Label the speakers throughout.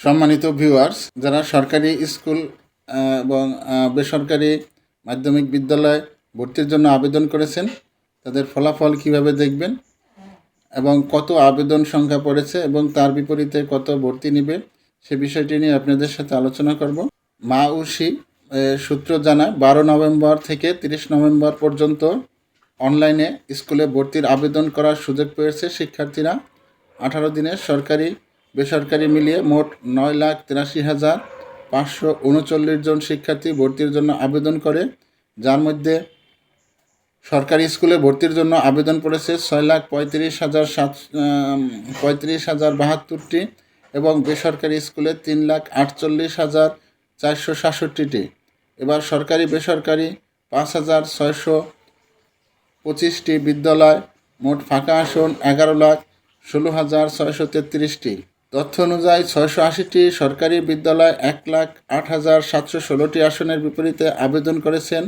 Speaker 1: সম্মানিত ভিউয়ার্স যারা সরকারি স্কুল এবং বেসরকারি মাধ্যমিক বিদ্যালয় ভর্তির জন্য আবেদন করেছেন, তাদের ফলাফল কীভাবে দেখবেন এবং কত আবেদন সংখ্যা পড়েছে এবং তার বিপরীতে কত ভর্তি নিবে, সে বিষয়টি নিয়ে আপনাদের সাথে আলোচনা করব। মা উশি সূত্র জানায় বারো নভেম্বর থেকে তিরিশ নভেম্বর পর্যন্ত অনলাইনে স্কুলে ভর্তির আবেদন করার সুযোগ পেয়েছে শিক্ষার্থীরা। আঠারো দিনের সরকারি বেসরকারি মিলিয়ে মোট নয় লাখ তিরাশি হাজার পাঁচশো উনচল্লিশ জন শিক্ষার্থী ভর্তির জন্য আবেদন করে, যার মধ্যে সরকারি স্কুলে ভর্তির জন্য আবেদন করেছে ছয় লাখ পঁয়ত্রিশ হাজার সাত পঁয়ত্রিশ হাজার বাহাত্তরটি এবং বেসরকারি স্কুলে তিন লাখ আটচল্লিশ হাজার চারশো সাতষট্টিটি। এবার সরকারি বেসরকারি পাঁচ হাজার ছয়শো পঁচিশটি বিদ্যালয় মোট ফাঁকা আসন এগারো লাখ ষোলো হাজার ছয়শো তেত্রিশটি। তথ্য অনুযায়ী ছয়শো আশিটি সরকারি বিদ্যালয় এক লাখ আট হাজার সাতশো ষোলোটি আসনের বিপরীতে আবেদন করেছেন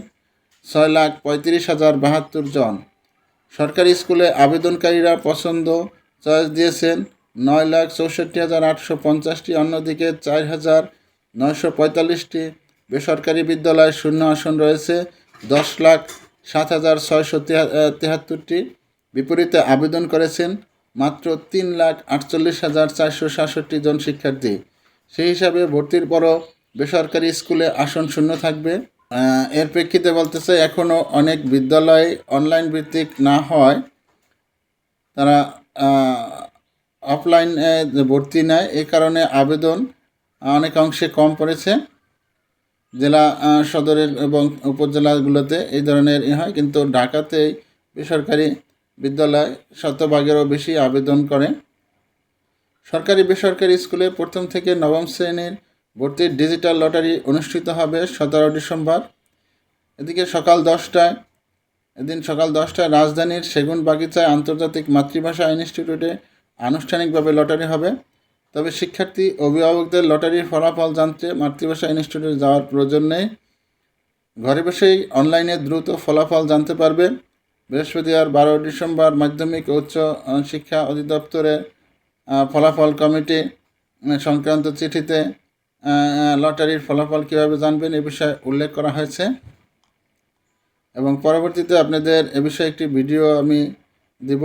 Speaker 1: ছয় লাখ পঁয়ত্রিশ হাজার বাহাত্তর জন। সরকারি স্কুলে আবেদনকারীরা পছন্দ চয়েস দিয়েছেন নয় লাখ চৌষট্টি হাজার আটশো পঞ্চাশটি, অন্যদিকে চার হাজার নয়শো পঁয়তাল্লিশটি বেসরকারি বিদ্যালয়ে শূন্য আসন রয়েছে, দশ লাখ সাত হাজার ছয়শো তেহাত্তরটি বিপরীতে আবেদন করেছেন মাত্র তিন লাখ আটচল্লিশ হাজার চারশো সাতষট্টি জন শিক্ষার্থী। সেই হিসাবে ভর্তির পরও বেসরকারি স্কুলে আসন শূন্য থাকবে। এর প্রেক্ষিতে বলতেছে এখনও অনেক বিদ্যালয় অনলাইন ভিত্তিক না হয় তারা অফলাইনে ভর্তি নেয়। এ কারণে আবেদন অনেক অংশে কম পড়েছে। জেলা সদরের এবং উপজেলাগুলোতে এই ধরনের হয়। কিন্তু ঢাকাতেই বেসরকারি বিদ্যালয় শতভাগেরও বেশি আবেদন করে। সরকারি বেসরকারি স্কুলে প্রথম থেকে নবম শ্রেণির ভর্তির ডিজিটাল লটারি অনুষ্ঠিত হবে সতেরো ডিসেম্বর। এদিকে সকাল দশটায়, এদিন সকাল দশটায় রাজধানীর সেগুন বাগিচায় আন্তর্জাতিক মাতৃভাষা ইনস্টিটিউটে আনুষ্ঠানিকভাবে লটারি হবে। তবে শিক্ষার্থী, অভিভাবকদের লটারির ফলাফল জানতে মাতৃভাষা ইনস্টিটিউটে যাওয়ার প্রয়োজন নেই। ঘরে বসেই অনলাইনে দ্রুত ফলাফল জানতে পারবে। বৃহস্পতিবার বারো ডিসেম্বর মাধ্যমিক উচ্চ শিক্ষা অধিদপ্তরের ফলাফল কমিটি সংক্রান্ত চিঠিতে লটারির ফলাফল কীভাবে জানবেন এ বিষয়ে উল্লেখ করা হয়েছে। এবং পরবর্তীতে আপনাদের এ বিষয়ে একটি ভিডিও আমি দিব।